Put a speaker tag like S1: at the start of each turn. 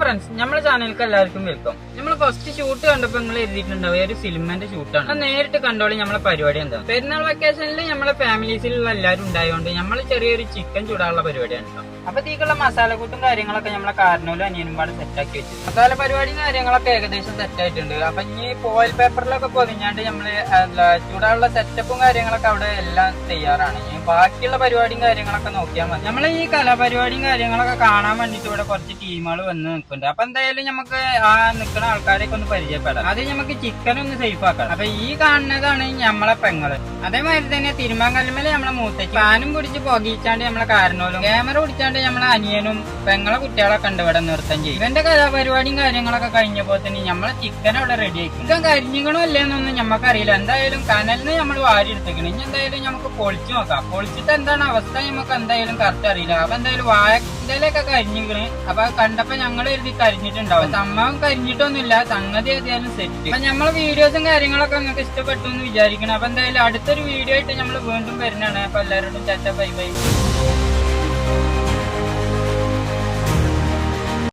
S1: Friends നമ്മുടെ ചാനലിലേക്ക് എല്ലാവർക്കും വെൽക്കം നമ്മൾ ഫസ്റ്റ് ഷൂട്ട് കണ്ടപ്പോൾ നിങ്ങൾ എഴുതിയിട്ടുണ്ടാവും ഒരു സിനിമന്റെ ഷൂട്ടാണ് നേരിട്ട് കണ്ടോളി നമ്മളെ പരിപാടി എന്താ. പെരുന്നാൾ വെക്കേഷനിൽ നമ്മളെ ഫാമിലീസിലുള്ള എല്ലാവരും ഉണ്ടായതുകൊണ്ട് നമ്മൾ ചെറിയൊരു ചിക്കൻ ചൂടാനുള്ള പരിപാടിയാണ് കേട്ടോ. അപ്പൊ തീക്കുള്ള മസാലക്കൂട്ടും കാര്യങ്ങളൊക്കെ നമ്മളെ കാരണോലും അനിയനും പാടെ സെറ്റാക്കി വെച്ചു. മസാല പരിപാടിയും കാര്യങ്ങളൊക്കെ ഏകദേശം സെറ്റായിട്ടുണ്ട് അപ്പൊ ഇനി ഫോയിൽ പേപ്പറിലൊക്കെ പൊതിഞ്ഞാണ്ട് നമ്മൾ ചൂടാനുള്ള സെറ്റപ്പും കാര്യങ്ങളൊക്കെ അവിടെ എല്ലാം തയ്യാറാണ്. ഇനി ബാക്കിയുള്ള പരിപാടിയും കാര്യങ്ങളൊക്കെ നോക്കിയാൽ മതി. നമ്മൾ ഈ കലാപരിപാടിയും കാര്യങ്ങളൊക്കെ കാണാൻ വേണ്ടിട്ട് ഇവിടെ കുറച്ച് ടീമുകൾ വന്ന് നിൽക്കുന്നുണ്ട് അപ്പൊ എന്തായാലും നമുക്ക് ആ നിൽക്കുന്ന ആൾക്കാരെയൊക്കെ ഒന്ന് പരിചയപ്പെടാം. അത് നമുക്ക് ചിക്കൻ ഒന്ന് സേഫ് ആക്കാം അപ്പൊ ഈ കാണുന്നതാണ് നമ്മളെ പെങ്ങൾ. അതേമാതിരി തന്നെ തിരുമാങ്കല്ലുമേലെ നമ്മളെ മൂത്തേക്ക് പാനും പിടിച്ച് പുകയിച്ചാണ്ട് നമ്മളെ കാരണോലും ക്യാമറ പിടിച്ചാണ്ട് നമ്മളെ അനിയനും പെങ്ങളെ കുട്ടികളൊക്കെ ഉണ്ട് ഇവിടെ നൃത്തം ചെയ്യും. ഇവന്റെ കലാപരിപാടിയും കാര്യങ്ങളൊക്കെ കഴിഞ്ഞപ്പോ തന്നെ നമ്മളെ ചിക്കൻ അവിടെ റെഡി ആക്കി ചിക്കൻ കരിഞ്ഞിക്കണോ അല്ലേന്നൊന്നും നമുക്കറിയില്ല എന്തായാലും കനലിന് നമ്മൾ വാരി എടുത്തേക്കണം ഇനി എന്തായാലും നമുക്ക് പൊളിച്ചു നോക്കാം. പൊളിച്ചിട്ട് എന്താണ് അവസ്ഥ? നമുക്ക് എന്തായാലും കറക്റ്റ് അറിയില്ല. അപ്പൊ എന്തായാലും വാഴയിലൊക്കെ കരിഞ്ഞിക്കണ് അപ്പൊ കണ്ടപ്പോ ഞങ്ങൾ എഴുതി കരിഞ്ഞിട്ടുണ്ടാവും. സംഭവം കരിഞ്ഞിട്ടൊന്നുമില്ല. സംഗതി ഏതായാലും സെറ്റ് അപ്പൊ നമ്മളെ വീഡിയോസും കാര്യങ്ങളൊക്കെ നിങ്ങൾക്ക് ഇഷ്ടപ്പെട്ടു എന്ന് വിചാരിക്കണം. അപ്പൊ എന്തായാലും അടുത്തൊരു വീഡിയോ ആയിട്ട് നമ്മൾ വീണ്ടും വരുന്നതാണ്. അപ്പൊ എല്ലാവരോടും ചാറ്റ ബൈ ബൈ.